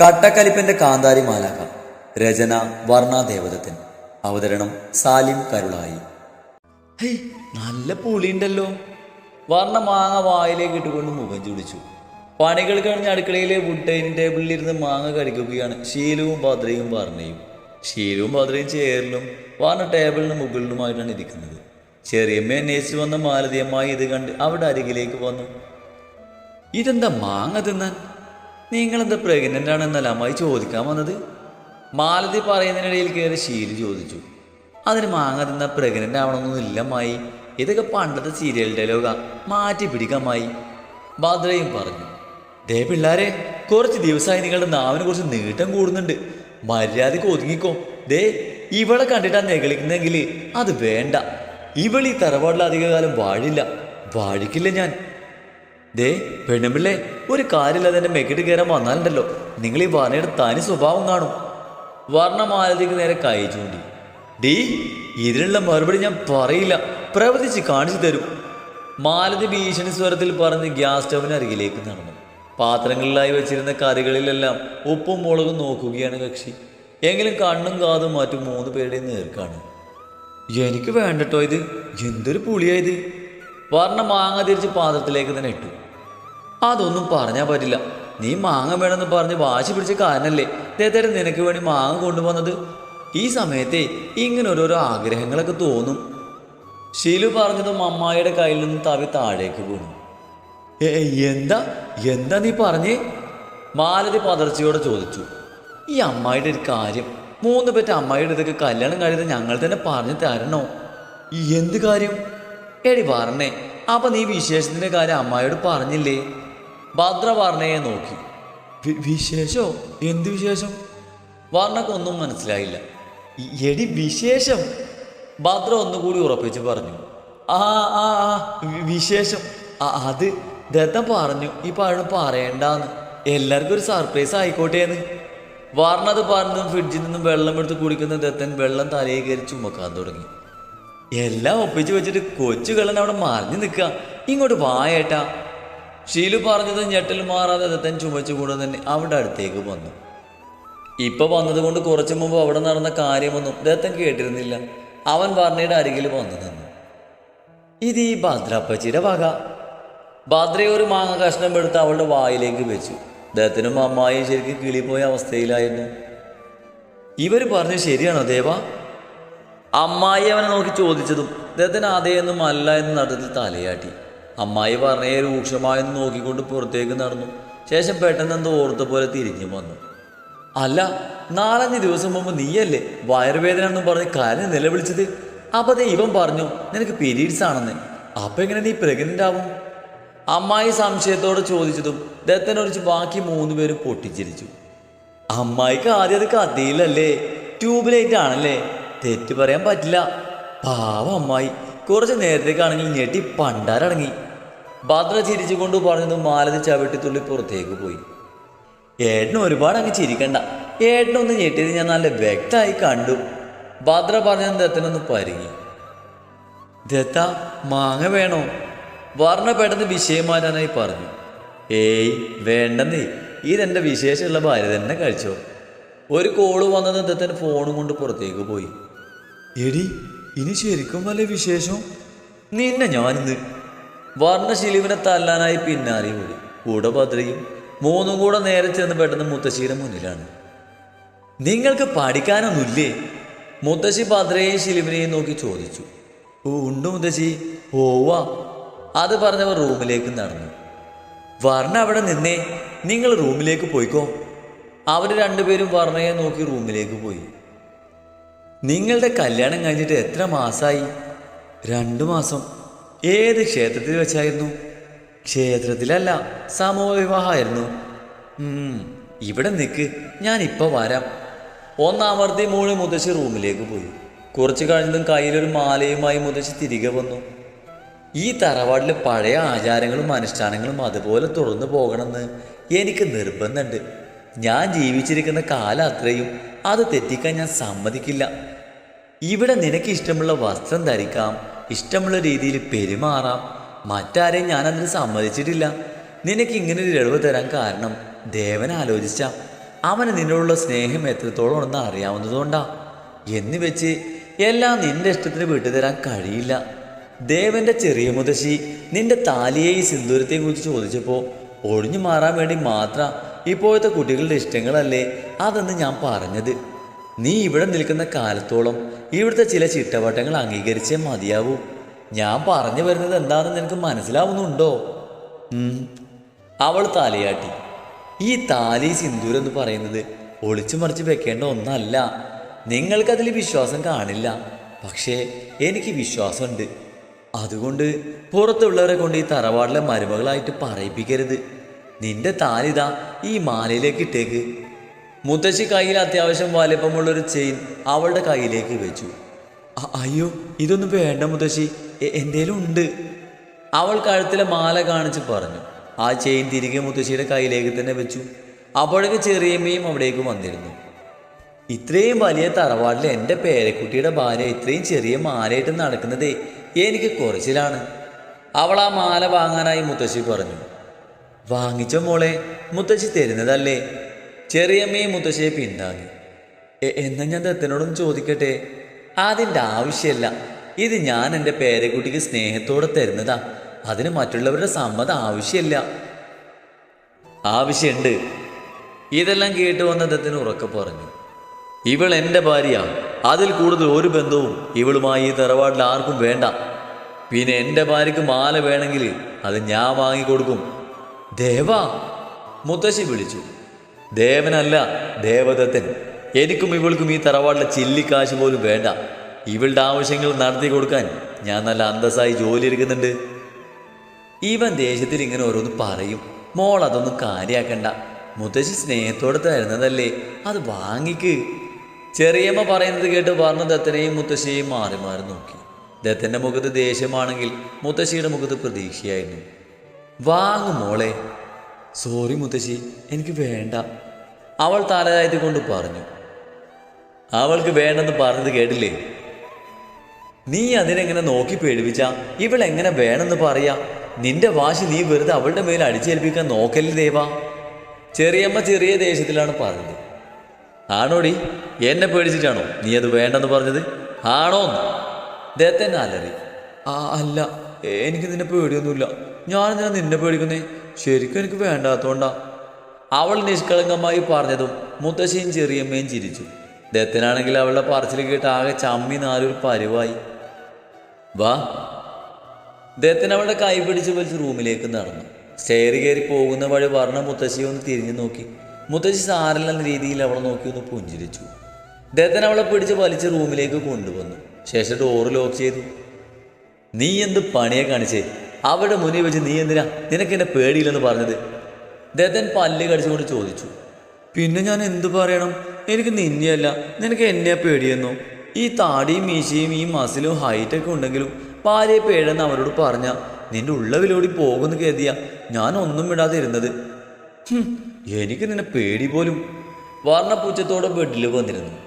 കട്ടക്കലിപ്പന്റെ കാന്താരി മാലാക രചന വർണ ദേവദത്തൻ. അവതരണം സാലിം കരുളായി. നല്ല പുളിയുണ്ടല്ലോ. വർണ മാങ്ങ വായിലേക്ക് ഇട്ടുകൊണ്ട് മുഖം ചുടിച്ചു. പണികൾ കഴിഞ്ഞ അടുക്കളയിലെ വുഡ് ഡൈനിങ് ടേബിളിൽ ഇരുന്ന് മാങ്ങ കഴിക്കുകയാണ് ശീലവും ഭദ്രയും വർണയും. ശീലവും ഭദ്രയും ചേറിലും വർണ ടേബിളിന് മുകളിലുമായിട്ടാണ് ഇരിക്കുന്നത്. ചെറിയമ്മ അന്വേഷിച്ചു വന്ന മാലതിയമ്മായി ഇത് കണ്ട് അവിടെ അരികിലേക്ക് വന്നു. ഇതെന്താ മാങ്ങ തിന്നാൻ? നിങ്ങളെന്താ പ്രഗ്നന്റ് ആണെന്നല്ല അമ്മായി ചോദിക്കാൻ വന്നത്? മാലതി പറയുന്നതിനിടയിൽ കയറി ശീലി ചോദിച്ചു. അതിന് മാങ്ങ തിന്ന പ്രഗ്നന്റ് ആവണമെന്നൊന്നും ഇല്ല ഇതൊക്കെ പണ്ടത്തെ സീരിയൽ ഡയലോഗാ മാറ്റി പിടിക്കാമായി ഭദ്രയും പറഞ്ഞു ദേ പിള്ളാരെ കുറച്ച് ദിവസമായി നിങ്ങളുടെ നാവിനെ കുറിച്ച് നീട്ടം കൂടുന്നുണ്ട്. മര്യാദയ്ക്ക് ഒതുങ്ങിക്കോ. ദേ ഇവളെ കണ്ടിട്ടാ നെകളിക്കുന്നെങ്കിൽ അത് വേണ്ട. ഇവളീ തറവാടിൽ അധികകാലം വാഴില്ല. വാഴിക്കില്ല ഞാൻ. ദേ പെണ്ണുമ്പിള്ളേ ഒരു കാര്യമില്ലാതെ എന്റെ മെക്കിട്ട് കയറാൻ വന്നാലുണ്ടല്ലോ. നിങ്ങൾ ഈ വർണയുടെ തനി സ്വഭാവം കാണും. വർണമാലതിക്ക് നേരെ കൈ ചൂണ്ടി. ഡീ ഇതിനുള്ള മറുപടി ഞാൻ പറയില്ല. പ്രവർത്തിച്ച് കാണിച്ചു തരും. മാലതി ഭീഷണി സ്വരത്തിൽ പറഞ്ഞ് ഗ്യാസ് സ്റ്റവിന് അരികിലേക്ക് നടന്നു. പാത്രങ്ങളിലായി വെച്ചിരുന്ന കറികളിലെല്ലാം ഉപ്പും മുളകും നോക്കുകയാണ് കക്ഷി. എങ്കിലും കണ്ണും കാതും മറ്റും മൂന്ന് പേരുടെയും നേർക്കാണ്. എനിക്ക് വേണ്ടട്ടോ ഇത്? എന്തൊരു പുളിയായത് വർണ മാങ്ങ തിരിച്ച് പാത്രത്തിലേക്ക് തന്നെ ഇട്ടു. അതൊന്നും പറഞ്ഞാൽ പറ്റില്ല. നീ മാങ്ങ വേണമെന്ന് പറഞ്ഞ് വാശി പിടിച്ച കാരണല്ലേ നേരത്തെ നിനക്ക് വേണ്ടി മാങ്ങ കൊണ്ടുവന്നത്? ഈ സമയത്തെ ഇങ്ങനെ ഓരോരോ ആഗ്രഹങ്ങളൊക്കെ തോന്നും. ഷീലു പറഞ്ഞതും അമ്മായിയുടെ കയ്യിൽ നിന്ന് തവി താഴേക്ക് വീണു. "ഏ, എന്താ? എന്താ നീ പറഞ്ഞേ? മാലതി പതർച്ചയോടെ ചോദിച്ചു. ഈ അമ്മായിയുടെ ഒരു കാര്യം. മൂന്ന് പറ്റ അമ്മായിയുടെ ഇതൊക്കെ കല്യാണം കഴിയുന്നത് ഞങ്ങൾ തന്നെ പറഞ്ഞു തരണോ? എന്ത് കാര്യം? എടി പറഞ്ഞേ അപ്പൊ നീ വിശേഷത്തിന്റെ കാര്യം അമ്മായിയോട് പറഞ്ഞില്ലേ? ഭദ്ര വർണയെ നോക്കി. വിശേഷോ? എന്ത് വിശേഷം? വർണക്കൊന്നും മനസ്സിലായില്ല. "ഈ- എടി വിശേഷം? ഭദ്ര ഒന്നുകൂടി ഉറപ്പിച്ച് പറഞ്ഞു. ആ ആ ആ വിശേഷം. അത് ദത്തം പറഞ്ഞു. ഈ പഴം പറയണ്ടെന്ന്. എല്ലാവർക്കും ഒരു സർപ്രൈസ് ആയിക്കോട്ടെ എന്ന് വർണത് പറഞ്ഞതും ഫ്രിഡ്ജിൽ നിന്നും വെള്ളം എടുത്ത് കുടിക്കുന്ന ദത്തൻ വെള്ളം തലയിൽ കയറി ചുമക്കാൻ തുടങ്ങി. എല്ലാം ഒപ്പിച്ചു വെച്ചിട്ട് കൊച്ചു കള്ളൻ അവിടെ മറിഞ്ഞു നിൽക്കുക. ഇങ്ങോട്ട് വായേട്ടാ. ഷീലു പറഞ്ഞത് ഞെട്ടൽ മാറാതെ ദത്തൻ ചുമച്ചുകൂടെ തന്നെ അവിടെ അടുത്തേക്ക് വന്നു. ഇപ്പൊ വന്നതുകൊണ്ട് കുറച്ചു മുമ്പ് അവിടെ നടന്ന കാര്യമൊന്നും ദത്തൻ കേട്ടിരുന്നില്ല. അവൻ വർണയുടെ അരികിൽ വന്നു നിന്നു. ഇത് ഈ ഭദ്രപ്പച്ചിയുടെ വക. ഭദ്ര ഒരു മാങ്ങ കഷ്ണം എടുത്ത് അവളുടെ വായിലേക്ക് വെച്ചു. ദത്തനും അമ്മായിയും ശരിക്കും കിളിപ്പോയ അവസ്ഥയിലായിരുന്നു. ഇവർ പറഞ്ഞു ശരിയാണോ ദേവ? അമ്മായി അവനെ നോക്കി ചോദിച്ചതും ദത്തൻ അതേന്നും അല്ല എന്ന് നടത്തിൽ തലയാട്ടി. അമ്മായി പറഞ്ഞേ രൂക്ഷമായെന്ന് നോക്കിക്കൊണ്ട് പുറത്തേക്ക് നടന്നു. ശേഷം പെട്ടെന്ന് എന്തോ ഓർത്ത പോലെ തിരിഞ്ഞു വന്നു. അല്ല നാലഞ്ച് ദിവസം മുമ്പ് നീയല്ലേ വയറുവേദന എന്നും പറഞ്ഞ് കാര്യം നിലവിളിച്ചത്? അപ്പൊ അതേ ഇവൻ പറഞ്ഞു നിനക്ക് പീരീഡ്സ് ആണെന്ന്. അപ്പൊ എങ്ങനെ നീ പ്രഗ്നന്റ് ആവും? അമ്മായി സംശയത്തോടെ ചോദിച്ചതും ദത്തനൊരിച്ച് ബാക്കി മൂന്ന് പേരും പൊട്ടിച്ചിരിച്ചു. അമ്മായിക്ക് ആദ്യം അത് കത്തിയില്ലല്ലേ ട്യൂബ് ലൈറ്റ് ആണല്ലേ? തെറ്റ് പറയാൻ പറ്റില്ല. പാവം അമ്മായി. കുറച്ച് നേരത്തേക്കാണെങ്കിൽ ഞെട്ടി പണ്ടാരടങ്ങി. ഭദ്ര ചിരിച്ചുകൊണ്ട് പറഞ്ഞത് മാലതി ചവിട്ടിത്തുള്ളി പുറത്തേക്ക് പോയി. ഏട്ടന് ഒരുപാട് അങ്ങ് ചിരിക്കണ്ട. ഏട്ടനൊന്ന് ഞെട്ടിയത് ഞാൻ നല്ല വ്യക്തമായി കണ്ടു. ഭദ്ര പറഞ്ഞ ദത്തനൊന്ന് പരുങ്ങി. ദത്ത മാങ്ങ വേണോ? വർണ പെട്ടെന്ന് വിഷയം മാറ്റാനായി പറഞ്ഞു. ഏയ് വേണ്ടെന്നേ. ഇതെന്റെ വിശേഷമുള്ള ഭാര്യ തന്നെ കഴിച്ചോ. ഒരു കോൾ വന്നത് ദത്തൻ ഫോണും കൊണ്ട് പുറത്തേക്ക് പോയി. എടി ഇനി ശരിക്കും വല്ല വിശേഷം? നിന്നെ ഞാനിന്ന് വർണശിലിവിനെ തല്ലാനായി പിന്നാലെ ഓടി. കൂടെ ഭദ്രയും മൂന്നും കൂടെ നേരെ ചെന്ന് പെട്ടെന്ന് മുത്തശ്ശിയുടെ മുന്നിലാണ്. നിങ്ങൾക്ക് പഠിക്കാനൊന്നുമില്ലേ? മുത്തശ്ശി ഭദ്രയെയും ശിലിവിനെയും നോക്കി ചോദിച്ചു. "ഓ, ഉണ്ട് മുത്തശ്ശി. പോവാ. അത് പറഞ്ഞവർ റൂമിലേക്ക് നടന്നു. വർണ അവിടെ നിന്നേ. നിങ്ങൾ റൂമിലേക്ക് പോയിക്കോ. അവർ രണ്ടുപേരും വർണയെ നോക്കി റൂമിലേക്ക് പോയി. നിങ്ങളുടെ കല്യാണം കഴിഞ്ഞിട്ട് എത്ര മാസമായി രണ്ടു മാസം. ഏത് ക്ഷേത്രത്തിൽ വെച്ചായിരുന്നു? ക്ഷേത്രത്തിലല്ല സമൂഹ വിവാഹമായിരുന്നു ഇവിടെ നിൽക്ക് ഞാൻ ഇപ്പോൾ വരാം ഒന്നാമർത്തി മൂളി മുതശ്ശി റൂമിലേക്ക് പോയി. കുറച്ച് കഴിഞ്ഞതും കയ്യിലൊരു മാലയുമായി മുതശ്ശി തിരികെ വന്നു. ഈ തറവാട്ടിലെ പഴയ ആചാരങ്ങളും അനുഷ്ഠാനങ്ങളും അതുപോലെ തുറന്നു പോകണമെന്ന് എനിക്ക് നിർബന്ധമുണ്ട്. ഞാൻ ജീവിച്ചിരിക്കുന്ന കാലം അത്രയും. അത് തെറ്റിക്കാൻ ഞാൻ സമ്മതിക്കില്ല. ഇവിടെ നിനക്ക് ഇഷ്ടമുള്ള വസ്ത്രം ധരിക്കാം ഇഷ്ടമുള്ള രീതിയിൽ പെരുമാറാം. മറ്റാരെയും ഞാൻ അതിന് സമ്മതിച്ചിട്ടില്ല. നിനക്ക് ഇങ്ങനെ ഒരു ഇളവ് തരാൻ കാരണം ദേവൻ ആലോചിച്ച. അവന് നിന്നോടുള്ള സ്നേഹം എത്രത്തോളം ഉണ്ടെന്ന് അറിയാവുന്നതുകൊണ്ടാ. എന്ന് വെച്ച് എല്ലാം നിന്റെ ഇഷ്ടത്തിന് വിട്ടുതരാൻ കഴിയില്ല. ദേവന്റെ ചെറിയ മുതശ്ശി നിന്റെ താലിയെയും സിന്ദൂരത്തെയും കുറിച്ച് ചോദിച്ചപ്പോൾ ഒഴിഞ്ഞു മാറാൻ വേണ്ടി മാത്രം ഇപ്പോഴത്തെ കുട്ടികളുടെ ഇഷ്ടങ്ങളല്ലേ? അതെന്ന് ഞാൻ പറഞ്ഞത്. നീ ഇവിടെ നിൽക്കുന്ന കാലത്തോളം ഇവിടുത്തെ ചില ചിട്ടവട്ടങ്ങൾ അംഗീകരിച്ചേ മതിയാവൂ. ഞാൻ പറഞ്ഞു വരുന്നത് എന്താണെന്ന് നിനക്ക് മനസ്സിലാവുന്നുണ്ടോ. അവൾ താലിയാട്ടി. ഈ താലി സിന്ദൂരം എന്ന് പറയുന്നത് ഒളിച്ചു മറിച്ച് വെക്കേണ്ട ഒന്നല്ല. നിങ്ങൾക്കതിൽ വിശ്വാസം കാണില്ല. പക്ഷേ എനിക്ക് വിശ്വാസമുണ്ട്. അതുകൊണ്ട് പുറത്തുള്ളവരെ കൊണ്ട് ഈ തറവാടിലെ മരുമകളായിട്ട് പറയിപ്പിക്കരുത്. നിന്റെ താലിത ഈ മാലയിലേക്ക് ഇട്ടേക്ക്. മുത്തശ്ശി കയ്യിൽ അത്യാവശ്യം വലിപ്പമുള്ളൊരു ചെയിൻ അവളുടെ കയ്യിലേക്ക് വെച്ചു. "അ- അയ്യോ ഇതൊന്നും വേണ്ട മുത്തശ്ശി. എന്തേലും ഉണ്ട്. അവൾ കഴുത്തിലെ മാല കാണിച്ച് പറഞ്ഞു. ആ ചെയിൻ തിരികെ മുത്തശ്ശിയുടെ കയ്യിലേക്ക് തന്നെ വെച്ചു. അപ്പോഴേക്ക് ചെറിയമ്മയും അവിടേക്ക് വന്നിരുന്നു. ഇത്രയും വലിയ തറവാട്ടിൽ എന്റെ പേരക്കുട്ടിയുടെ ഭാര്യ ഇത്രയും ചെറിയ മാലയിട്ട് നടക്കുന്നതേ എനിക്ക് കുറച്ചിലാണ്. അവൾ ആ മാല വാങ്ങാനായി മുത്തശ്ശി പറഞ്ഞു. വാങ്ങിച്ച മോളെ മുത്തശ്ശി തരുന്നതല്ലേ? ചെറിയമ്മയെ മുത്തശ്ശിയെ പിന്താങ്ങി. എന്നാൽ എന്നാ ഞാൻ ദത്തനോടും ചോദിക്കട്ടെ? അതിന്റെ ആവശ്യമല്ല ഇത് ഞാൻ എന്റെ പേരക്കുട്ടിക്ക് സ്നേഹത്തോടെ തരുന്നതാ. അതിന് മറ്റുള്ളവരുടെ സമ്മതം ആവശ്യമില്ല. ആവശ്യമുണ്ട് ഇതെല്ലാം കേട്ടു വന്ന ദത്തിന് ഉറക്കെ പറഞ്ഞു. ഇവൾ എന്റെ ഭാര്യ. അതിൽ കൂടുതൽ ഒരു ബന്ധവും ഇവളുമായി ഈ തറവാട്ടിൽ ആർക്കും വേണ്ട. പിന്നെ എന്റെ ഭാര്യയ്ക്ക് മാല വേണമെങ്കിൽ അത് ഞാൻ വാങ്ങിക്കൊടുക്കും. ദേവ മുത്തശ്ശി വിളിച്ചു. ദേവനല്ല ദേവദത്തൻ. എനിക്കും ഇവൾക്കും ഈ തറവാട്ടിലെ ചില്ലിക്കാശ് പോലും വേണ്ട. ഇവളുടെ ആവശ്യങ്ങൾ നടത്തി കൊടുക്കാൻ ഞാൻ നല്ല അന്തസ്സായി ജോലി എടുക്കുന്നുണ്ട്. ഇവൻ ദേഷ്യത്തിൽ ഇങ്ങനെ ഓരോന്ന് പറയും. മോൾ അതൊന്നും കാര്യാക്കണ്ട. മുത്തശ്ശി സ്നേഹത്തോടെ തരുന്നതല്ലേ? അത് വാങ്ങിക്ക്. ചെറിയമ്മ പറയുന്നത് കേട്ട് പറഞ്ഞ ദത്തനെയും മുത്തശ്ശിയെയും മാറി മാറി നോക്കി. ദത്തന്റെ മുഖത്ത് ദേഷ്യമാണെങ്കിൽ മുത്തശ്ശിയുടെ മുഖത്ത് പ്രതീക്ഷയായിരുന്നു. വാങ്ങു മോളെ. സോറി മുത്തശ്ശി എനിക്ക് വേണ്ട. അവൾ തലതാഴ്ത്തി കൊണ്ട് പറഞ്ഞു. അവൾക്ക് വേണ്ടെന്ന് പറഞ്ഞത് കേട്ടില്ലേ? നീ അതിനെങ്ങനെ നോക്കി പേടിപ്പിച്ച? ഇവൾ എങ്ങനെ വേണമെന്ന് പറയാ? നിന്റെ വാശി നീ വെറുതെ അവളുടെ മേൽ അടിച്ചേൽപ്പിക്കാൻ നോക്കല്ലേ ദേവാ? ചെറിയമ്മ ചെറിയ ദേഷ്യത്തിലാണ് പറഞ്ഞത്. ആണോടി? എന്നെ പേടിച്ചിട്ടാണോ നീ അത് വേണ്ടെന്ന് പറഞ്ഞത്? ആണോ? ദത്തൻ അലറി ആ അല്ല എനിക്ക് നിന്നെ പേടിയൊന്നുമില്ല. ഞാൻ ഞാനെന്തിനാ നിന്നെ പേടിക്കുന്നേ? ശരിക്കും എനിക്ക് വേണ്ടാത്തോണ്ടാ. അവൾ നിഷ്കളങ്കമായി പറഞ്ഞതും മുത്തശ്ശിയും ചെറിയമ്മയും ചിരിച്ചു. ദത്തനാണെങ്കിൽ അവളുടെ പറച്ചിൽ കേട്ട് ആകെ ചമ്മി നാലൊരു പരിവായി. വാ. ദത്തൻ അവളുടെ കൈ പിടിച്ച് വലിച്ച് റൂമിലേക്ക് നടന്നു. സ്റ്റെയർ കയറി പോകുന്ന വഴി വർണ മുത്തശ്ശിയെ ഒന്ന് തിരിഞ്ഞു നോക്കി. മുത്തശ്ശി സാരല്ലെന്ന രീതിയിൽ അവളെ നോക്കി ഒന്ന് പുഞ്ചിരിച്ചു. ദത്തൻ അവളെ പിടിച്ച് വലിച്ച് റൂമിലേക്ക് കൊണ്ടുവന്നു. ശേഷം ഡോറ് ലോക്ക് ചെയ്തു. നീ എന്ത് പണിയെ കാണിച്ചേ? അവിടെ മുന്നിൽ വെച്ച് നീ എന്തിനാ? നിനക്ക് എന്നെ പേടിയില്ലെന്ന് പറഞ്ഞത്? ദത്തൻ പല്ല് കടിച്ചുകൊണ്ട് ചോദിച്ചു. പിന്നെ ഞാൻ എന്തു പറയണം? എനിക്ക് നിന്നെയല്ല നിനക്ക് എന്നെ പേടിയെന്നോ? ഈ താടിയും മീശയും ഈ മസിലും ഹൈറ്റൊക്കെ ഉണ്ടെങ്കിലും ഭാര്യയെ പേടെന്ന് അവരോട് പറഞ്ഞ നിന്റെ ഉള്ളവിലോടി പോകുന്നു കരുതിയ ഞാൻ ഒന്നും വിടാതെ ഇരുന്നത് എനിക്ക് നിന്നെ പേടി പോലും. വർണപ്പൂച്ചത്തോടെ ബെഡിൽ വന്നിരുന്നു.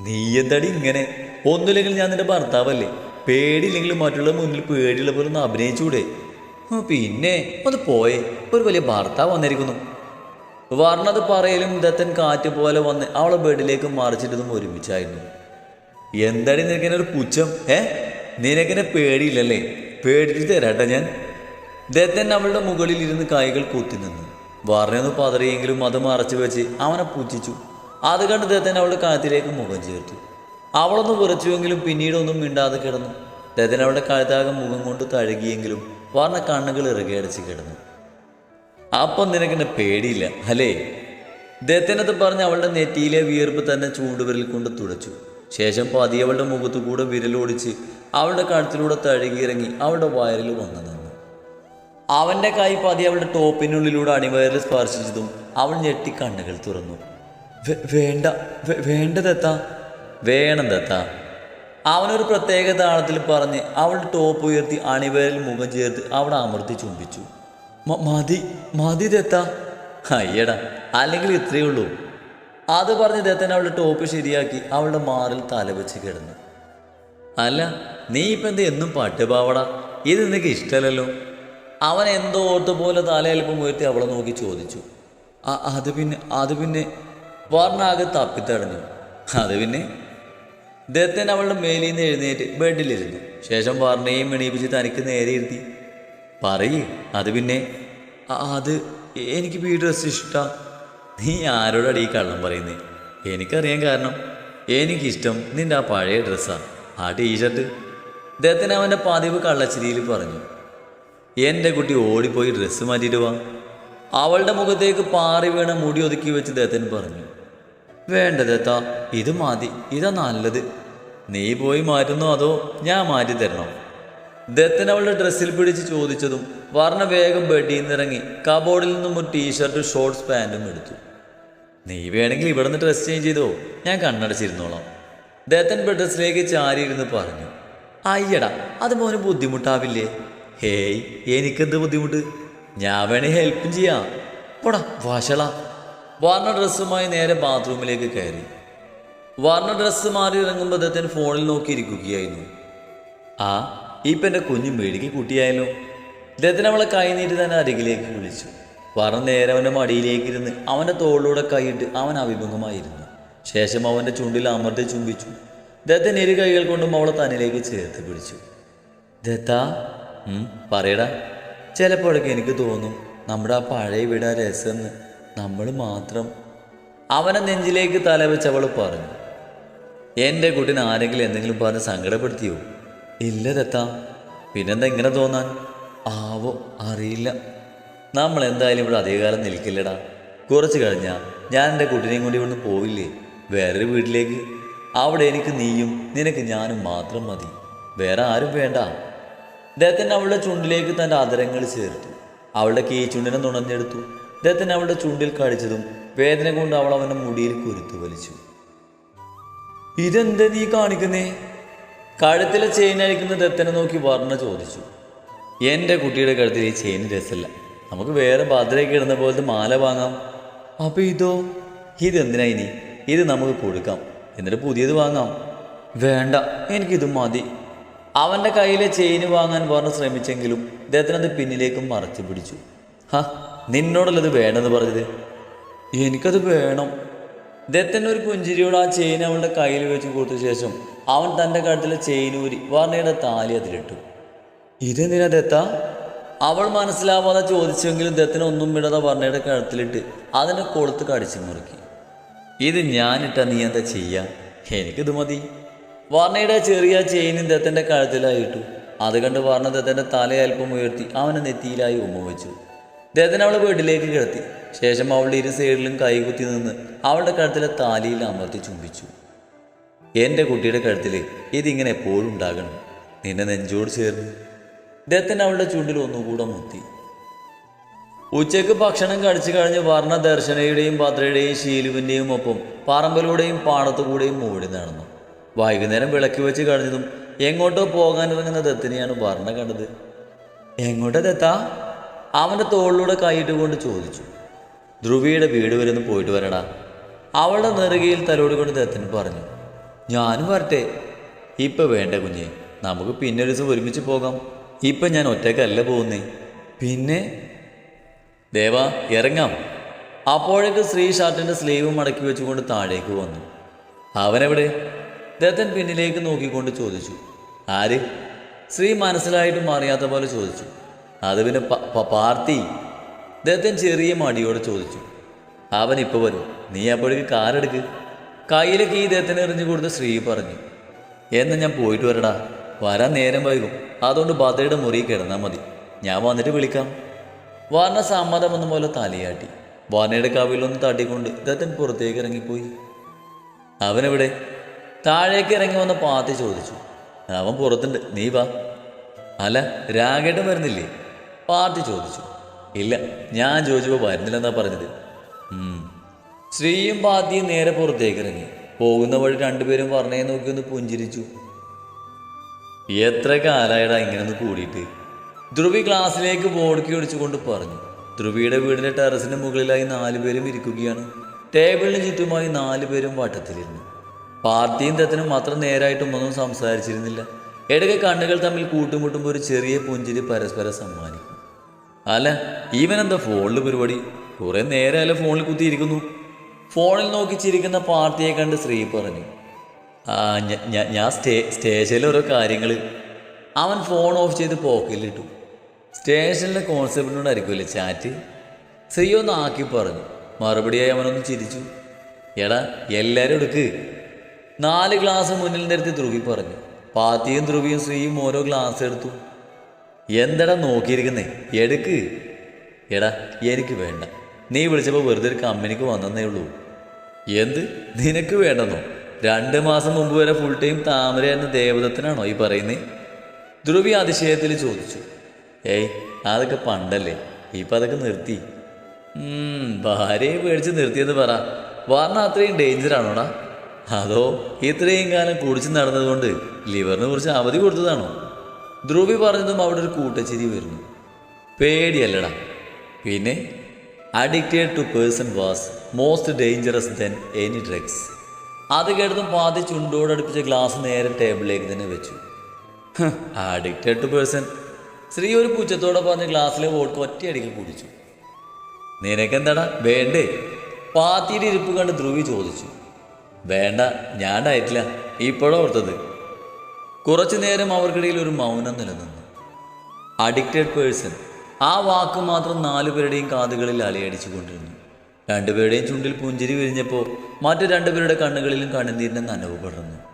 നീ എന്താടി ഇങ്ങനെ? ഒന്നുമില്ലെങ്കിൽ ഞാൻ നിന്റെ ഭർത്താവല്ലേ? പേടിയില്ലെങ്കിൽ മറ്റുള്ള മുന്നിൽ പേടിയുള്ള പോലെ ഒന്ന് അഭിനയിച്ചൂടെ. പിന്നെ ഒന്ന് പോയേ. ഒരു വലിയ ഭർത്താവ് വന്നിരിക്കുന്നു. വർണത് പറയലും ദത്തൻ കാറ്റ് പോലെ വന്ന് അവളെ ബെഡിലേക്ക് മറിച്ചിട്ടതും ഒരുമിച്ചായിരുന്നു. എന്താടി നിനക്കിനെ ഒരു പുച്ഛം? ഏ? നിനക്കിനെ പേടിയില്ലല്ലേ? പേടിച്ച് തരാട്ടെ ഞാൻ. ദത്തൻ അവളുടെ മുകളിൽ ഇരുന്ന് കൈകൾ കൂത്തി നിന്നു. വർണയൊന്ന് പതറിയെങ്കിലും അത് മറച്ചു വെച്ച് അവനെ പുച്ഛിച്ചു അത് കണ്ട് ദത്തൻ അവളുടെ കഴുത്തിലേക്ക് മുഖം ചേർത്തു. അവളൊന്ന് വിറച്ചുവെങ്കിലും പിന്നീടൊന്നും മിണ്ടാതെ കിടന്നു. ദത്തൻ അവളുടെ കഴുത്താകെ മുഖം കൊണ്ട് തഴുകിയെങ്കിലും വർണ കണ്ണുകൾ ഇറുകയടച്ച് കിടന്നു. അപ്പം നിനക്കെന്നെ പേടിയില്ല അല്ലേ? ദത്തനത്ത് പറഞ്ഞ് അവളുടെ നെറ്റിയിലെ വിയർപ്പ് തന്നെ ചൂണ്ടുവിരൽ കൊണ്ട് തുടച്ചു. ശേഷം പതി അവളുടെ മുഖത്തു കൂടെ വിരലോടിച്ച് അവളുടെ കഴുത്തിലൂടെ തഴുകിയിറങ്ങി അവളുടെ വയറിൽ വന്നു അവന്റെ കൈ പതി അവളുടെ ടോപ്പിനുള്ളിലൂടെ അണിവയറിൽ സ്പർശിച്ചതും അവൾ ഞെട്ടി കണ്ണുകൾ തുറന്നു. വേണ്ട വേണ്ട ദത്ത വേണം ദത്ത. അവനൊരു പ്രത്യേക താളത്തിൽ പറഞ്ഞ് അവളുടെ ടോപ്പ് ഉയർത്തി അണിവയറിൽ മുഖം ചേർത്ത് അവിടെ അമർത്തി ചുംബിച്ചു. "മ- മതി മതി ദത്ത. അയ്യടാ അല്ലെങ്കിൽ ഇത്രയേ ഉള്ളൂ. അത് പറഞ്ഞ് ദത്തൻ അവളുടെ ടോപ്പ് ശരിയാക്കി അവളുടെ മാറിൽ തലവെച്ച് കിടന്നു. അല്ല നീ ഇപ്പം എന്ത് എന്നും പട്ടുപാവട? ഇത് നിനക്ക് ഇഷ്ടമല്ലല്ലോ അവൻ എന്തോ ഓർത്ത് പോലെ തലയൽപ്പം ഉയർത്തി അവളെ നോക്കി ചോദിച്ചു. ആ- അത് പിന്നെ അത് പിന്നെ വർണാകെ തപ്പിത്തടഞ്ഞു. അത് പിന്നെ? ദത്തൻ അവളുടെ മേലിൽ നിന്ന് എഴുന്നേറ്റ് ബെഡിലിരുന്നു. ശേഷം വർണയും എണീപ്പിച്ച് തനിക്ക് നേരെ ഇരുത്തി. പറയേ അത് പിന്നെ? "അ- അത് എനിക്ക് ഈ ഡ്രസ്സ് ഇഷ്ടാ. നീ ആരോടാണ് ഈ കള്ളം പറയുന്നേ? എനിക്കറിയാൻ കാരണം. എനിക്കിഷ്ടം നിന്റെ ആ പഴയ ഡ്രസ്സാണ് ആ ടീഷർട്ട്. ദത്തൻ അവന്റെ പതിവ് കള്ളച്ചിരിയിൽ പറഞ്ഞു. എന്റെ കുട്ടി ഓടിപ്പോയി ഡ്രസ്സ് മാറ്റിയിട്ട് വാ. അവളുടെ മുഖത്തേക്ക് പാറി വീണ മുടി ഒതുക്കി വെച്ച് ദത്തൻ പറഞ്ഞു വേണ്ട ദത്ത ഇത് മതി ഇതാ നല്ലത്. നീ പോയി മാറ്റുന്നോ അതോ ഞാൻ മാറ്റി തരണോ? ദത്തൻ അവളുടെ ഡ്രസ്സിൽ പിടിച്ച് ചോദിച്ചതും വർണ വേഗം ബെഡിയിൽ നിന്നിറങ്ങി കബോർഡിൽ നിന്നും ഒരു ടീഷർട്ടും ഷോർട്ട്സ് പാന്റും എടുത്തു. നീ വേണമെങ്കിൽ ഇവിടെ നിന്ന് ഡ്രസ് ചേഞ്ച് ചെയ്തോ? ഞാൻ കണ്ണടച്ചിരുന്നോളാം. ദത്തൻ ബെഡ്രസ്സിലേക്ക് ചാരിയിരുന്ന് പറഞ്ഞു അയ്യടാ അത് മോന് ബുദ്ധിമുട്ടാവില്ലേ? ഹേയ് എനിക്കെന്ത് ബുദ്ധിമുട്ട്? ഞാൻ വേണേ ഹെൽപ്പും ചെയ്യാം. പോടാ വാശള വർണ ഡ്രസ്സുമായി നേരെ ബാത്റൂമിലേക്ക് കയറി. വർണ ഡ്രസ്സ് മാറി ഇറങ്ങുമ്പോൾ അദ്ദേഹത്തിന് ഫോണിൽ നോക്കിയിരിക്കുകയായിരുന്നു. ആ ഇപ്പം എന്റെ കുഞ്ഞു മെഴുകി കുട്ടിയായല്ലോ. അദ്ദേഹത്തിന് അവളെ കൈ നീട്ടി തന്നെ അരികിലേക്ക് വിളിച്ചു. വർണ നേരെ അവന്റെ മടിയിലേക്ക് ഇരുന്ന് അവന്റെ തോളിലൂടെ കൈയിട്ട് അവൻ അഭിമുഖമായിരുന്നു. ശേഷം അവന്റെ ചുണ്ടിൽ അമർത്തി ചുംബിച്ചു. ദത്തൻ ഇരു കൈകൾ കൊണ്ടും അവളെ തന്നിലേക്ക് ചേർത്ത് പിടിച്ചു. ദത്ത പറയടാ. ചിലപ്പോഴൊക്കെ എനിക്ക് തോന്നും നമ്മുടെ ആ പഴയ വീട് ആ നമ്മൾ മാത്രം. അവനെ നെഞ്ചിലേക്ക് തല വെച്ചവൾ പറഞ്ഞു എന്റെ കുട്ടിനെ ആരെങ്കിലും എന്തെങ്കിലും പറഞ്ഞ് സങ്കടപ്പെടുത്തിയോ? ഇല്ല ദത്ത പിന്നെന്താ ഇങ്ങനെ തോന്നാൻ? ആവോ അറിയില്ല. നമ്മൾ എന്തായാലും ഇവിടെ അധികകാലം നിൽക്കില്ലടാ. കുറച്ച് കഴിഞ്ഞാൽ ഞാൻ എന്റെ കുട്ടീനെയും കൂടി ഇവിടുന്ന് പോവില്ലേ? വേറൊരു വീട്ടിലേക്ക്. അവിടെ എനിക്ക് നീയും നിനക്ക് ഞാനും മാത്രം മതി. വേറെ ആരും വേണ്ട. ദത്തൻ അവളുടെ ചുണ്ടിലേക്ക് തന്റെ ആദരങ്ങൾ ചേർത്തു. അവളുടെ കീച്ചുണ്ടിനെ നുണഞ്ഞെടുത്തു. അദ്ദേഹത്തിന് അവളുടെ ചുണ്ടിൽ കടിച്ചതും വേദന കൊണ്ട് അവൾ അവന്റെ മുടിയിൽ കുരുത്തു വലിച്ചു. ഇതെന്താ നീ കാണിക്കുന്നേ? കഴുത്തിലെ ചെയിൻ അഴിക്കുന്ന ദത്തനെ നോക്കി വർണ ചോദിച്ചു. എന്റെ കുട്ടിയുടെ കഴുത്തിൽ ഈ ചെയിൻ രസമില്ല നമുക്ക് വേറെ ഭദ്രയ്ക്ക് ഇടുന്ന പോലത്തെ മാല വാങ്ങാം. അപ്പോൾ ഇതോ? ഇതെന്തിനാ ഇനി? ഇത് നമുക്ക് കൊടുക്കാം. എന്നിട്ട് പുതിയത് വാങ്ങാം. വേണ്ട. എനിക്കിത് മതി. അവന്റെ കയ്യിലെ ചെയിന് വാങ്ങാൻ പറഞ്ഞ് ശ്രമിച്ചെങ്കിലും ദത്തനത് പിന്നിലേക്കും മറച്ചു പിടിച്ചു. ഹ നിന്നോടല്ലത് വേണമെന്ന് പറഞ്ഞത്? എനിക്കത് വേണം. അദ്ദേഹത്തിന്റെ ഒരു പുഞ്ചിരിയോട് ആ ചെയിൻ അവളുടെ കയ്യിൽ വെച്ച് കൊടുത്ത ശേഷം അവൻ തന്റെ കഴുത്തിലെ ചെയിനൂരി വർണയുടെ താലി അതിലിട്ടു. ഇതെന്തിനാ ദത്ത? അവൾ മനസ്സിലാവാതെ ചോദിച്ചെങ്കിലും ദത്തൻ ഒന്നും വിടാതെ വർണയുടെ കഴുത്തിലിട്ട് അതിനെ കൊളുത്ത് കടിച്ചു മുറുക്കി. ഇത് ഞാനിട്ടാ നീ എന്താ ചെയ്യാ? എനിക്കിത് മതി. വർണയുടെ ചെറിയ ചെയിനും ദത്തന്റെ കഴുത്തിലായിട്ടു. അത് കണ്ട് വർണ ദത്തന്റെ തല അല്പം ഉയർത്തി അവനെ നെറ്റിയിലായി ഉമ്മ വെച്ചു ദത്തൻ അവളെ വീട്ടിലേക്ക് കിടത്തി. ശേഷം അവളുടെ ഇരു സൈഡിലും കൈകുത്തി നിന്ന് അവളുടെ കഴുത്തിലെ താലിയിൽ അമർത്തി ചുംബിച്ചു. എന്റെ കുട്ടിയുടെ കഴുത്തിൽ ഇതിങ്ങനെ എപ്പോഴും ഉണ്ടാകണം. നിന്നെ നെഞ്ചോട് ചേർന്ന്. ദത്തൻ അവളുടെ ചുണ്ടിൽ ഒന്നുകൂടെ മുത്തി. ഉച്ചയ്ക്ക് ഭക്ഷണം കഴിച്ചു കഴിഞ്ഞ് വർണ ദർശനയുടെയും ഭദ്രയുടെയും ശീലുവിന്റെയും ഒപ്പം പറമ്പലൂടെയും പാടത്തുകൂടെയും മൂടി നടന്നു. വൈകുന്നേരം വിളക്ക് വെച്ച് കളഞ്ഞതും എങ്ങോട്ടോ പോകാൻ ഇറങ്ങുന്ന ദത്തിനെയാണ് വർണ കണ്ടത്. എങ്ങോട്ടാ ദത്ത? അവന്റെ തോളിലൂടെ കൈയിട്ട് കൊണ്ട് ചോദിച്ചു. ധ്രുവിയുടെ വീട് വരെ പോയിട്ട് വരണാ അവളുടെ നെറുകയിൽ തലോട് കൊണ്ട് ദത്തൻ പറഞ്ഞു ഞാനും വരട്ടെ. ഇപ്പം വേണ്ട കുഞ്ഞെ നമുക്ക് പിന്നെ ഒരു ദിവസം ഒരുമിച്ച് പോകാം. ഇപ്പം ഞാൻ ഒറ്റക്കല്ല പോകുന്നേ. പിന്നെ? ദേവ ഇറങ്ങാം. അപ്പോഴേക്ക് ശ്രീ ഷാർട്ടിന്റെ സ്ലീവ് മടക്കി വെച്ചുകൊണ്ട് താഴേക്ക് വന്നു. അവനെവിടെ? ദത്തൻ പിന്നിലേക്ക് നോക്കിക്കൊണ്ട് ചോദിച്ചു ആര്? ശ്രീ മനസ്സിലായിട്ടും അറിയാത്ത പോലെ ചോദിച്ചു അത് പിന്നെ പാർത്തി ദത്തൻ ചെറിയ മടിയോട് ചോദിച്ചു അവൻ ഇപ്പോൾ വരും. നീ അപ്പോഴേക്ക് കാറെടുക്ക് കയ്യിലേക്ക് ഈ ദത്തനെ എറിഞ്ഞു കൊടുത്ത് ശ്രീ പറഞ്ഞു എന്ന് ഞാൻ പോയിട്ട് വരടാ. വരാൻ നേരം വൈകും. അതുകൊണ്ട് ബദയുടെ മുറി കിടന്നാൽ മതി. ഞാൻ വന്നിട്ട് വിളിക്കാം. വർണ സമ്മതം എന്ന പോലെ തലയാട്ടി. വർണയുടെ കവിലൊന്ന് തട്ടിക്കൊണ്ട് ദത്തൻ പുറത്തേക്ക് ഇറങ്ങിപ്പോയി. അവനെവിടെ? താഴേക്ക് ഇറങ്ങി വന്ന പാത്തി ചോദിച്ചു. അവൻ പുറത്തുണ്ട്. നീ വാ. അല്ല രാഗേട്ടൻ വരുന്നില്ലേ? പാർട്ടി ചോദിച്ചു. ഇല്ല ഞാൻ ചോദിച്ചപ്പോൾ വരുന്നില്ലെന്നാ പറഞ്ഞത്. ശ്രീയും പാത്തിയും നേരെ പുറത്തേക്ക് ഇറങ്ങി. പോകുന്ന വഴി രണ്ടുപേരും വർണയെ നോക്കി ഒന്ന് പുഞ്ചിരിച്ചു. എത്ര കാലായടാ ഇങ്ങനെ ഒന്ന് കൂടിയിട്ട്? ധ്രുവി ക്ലാസ്സിലേക്ക് ബോർഡ്ക്ക് ഒടിച്ചുകൊണ്ട് പറഞ്ഞു. ധ്രുവിയുടെ വീടിന്റെ ടെറസിന് മുകളിലായി നാലുപേരും ഇരിക്കുകയാണ്. ടേബിളിന് ചുറ്റുമായി നാലുപേരും വട്ടത്തിലിരുന്നു. പാർട്ടിയും തത്തിനും മാത്രം നേരായിട്ടും ഒന്നും സംസാരിച്ചിരുന്നില്ല. ഇടയ്ക്ക് കണ്ണുകൾ തമ്മിൽ കൂട്ടുമുട്ടുമ്പോൾ ഒരു ചെറിയ പുഞ്ചിരി പരസ്പരം സമ്മാനിക്കും. അല്ല എന്താ ഫോണിൽ പരിപാടി? കുറെ നേരമല്ല ഫോണിൽ കുത്തിയിരിക്കുന്നു. ഫോണിൽ നോക്കി ചിരിക്കുന്ന പാർട്ടിയെ കണ്ട് ശ്രീ പറഞ്ഞു ആ ഞാൻ സ്റ്റേ സ്റ്റേഷനിലെ ഓരോ കാര്യങ്ങൾ അവൻ ഫോൺ ഓഫ് ചെയ്ത് പോക്കറ്റിലിട്ടു. സ്റ്റേഷനിലെ കോൺസെപ്റ്റിനോടായിരിക്കുമല്ലേ ചാറ്റ്? ശ്രീ ഒന്ന് ആക്കി പറഞ്ഞു. മറുപടിയായി അവനൊന്ന് ചിരിച്ചു. എടാ എല്ലാവരും എടുക്ക്. നാല് ഗ്ലാസ് മുന്നിൽ നിർത്തി ധ്രുവി പറഞ്ഞു. പാത്തിയും ധ്രുവിയും ശ്രീയും ഓരോ ഗ്ലാസ് എടുത്തു. എന്തടാ നോക്കിയിരിക്കുന്നേ? എടുക്ക്. എടാ എനിക്ക് വേണ്ട. നീ വിളിച്ചപ്പോൾ വെറുതെ ഒരു കമ്പനിക്ക് വന്നതേ ഉള്ളൂ. എന്ത്? നിനക്ക് വേണ്ടെന്നോ? രണ്ട് മാസം മുമ്പ് വരെ ഫുൾ ടൈം താമര എന്ന ദേവതത്തിനാണോ ഈ പറയുന്നത് ധ്രുവി അതിശയത്തിൽ ചോദിച്ചു. ഏയ് അതൊക്കെ പണ്ടല്ലേ. ഇപ്പം അതൊക്കെ നിർത്തി. ഭാര്യയെ പേടിച്ച് നിർത്തിയെന്ന് പറ. വർണ അത്രയും ഡേഞ്ചർ ആണോടാ? അതോ ഇത്രയും കാലം കുടിച്ച് നടന്നതുകൊണ്ട് ലിവറിന് കുറിച്ച് അവധി കൊടുത്തതാണോ? ധ്രുവി പറഞ്ഞതും അവിടെ ഒരു കൂട്ടച്ചിരി വരുന്നു. പേടിയല്ലടാ. പിന്നെ addicted to person was most dangerous than any drugs അത് കേട്ടതും പാതി ചുണ്ടോടടുപ്പിച്ച ഗ്ലാസ് നേരെ ടേബിളിലേക്ക് തന്നെ വെച്ചു. അഡിക്റ്റഡ് ടു പേഴ്സൺ ശ്രീ ഒരു പുച്ഛത്തോടെ പറഞ്ഞ് ഗ്ലാസ്സിലെ വോട്ട് ഒറ്റയടിക്ക് കുടിച്ചു. നിനക്കെന്താടാ വേണ്ടേ? പാത്തിയുടെ ഇരിപ്പ് കണ്ട് ധ്രുവി ചോദിച്ചു. വേണ്ട ഞാനായിട്ടില്ല. ഇപ്പോഴോ ഓർത്തത്. കുറച്ചു നേരം അവർക്കിടയിൽ ഒരു മൗനം നിലനിന്നു. അഡിക്റ്റഡ് പേഴ്സൺ ആ വാക്ക് മാത്രം നാലുപേരുടെയും കാതുകളിൽ അലയടിച്ചു കൊണ്ടിരുന്നു രണ്ടുപേരുടെയും ചുണ്ടിൽ പുഞ്ചിരി വിരിഞ്ഞപ്പോൾ മറ്റു രണ്ടുപേരുടെ കണ്ണുകളിലും കണ്ണുനീരിനെ നനവ് പടർന്നു.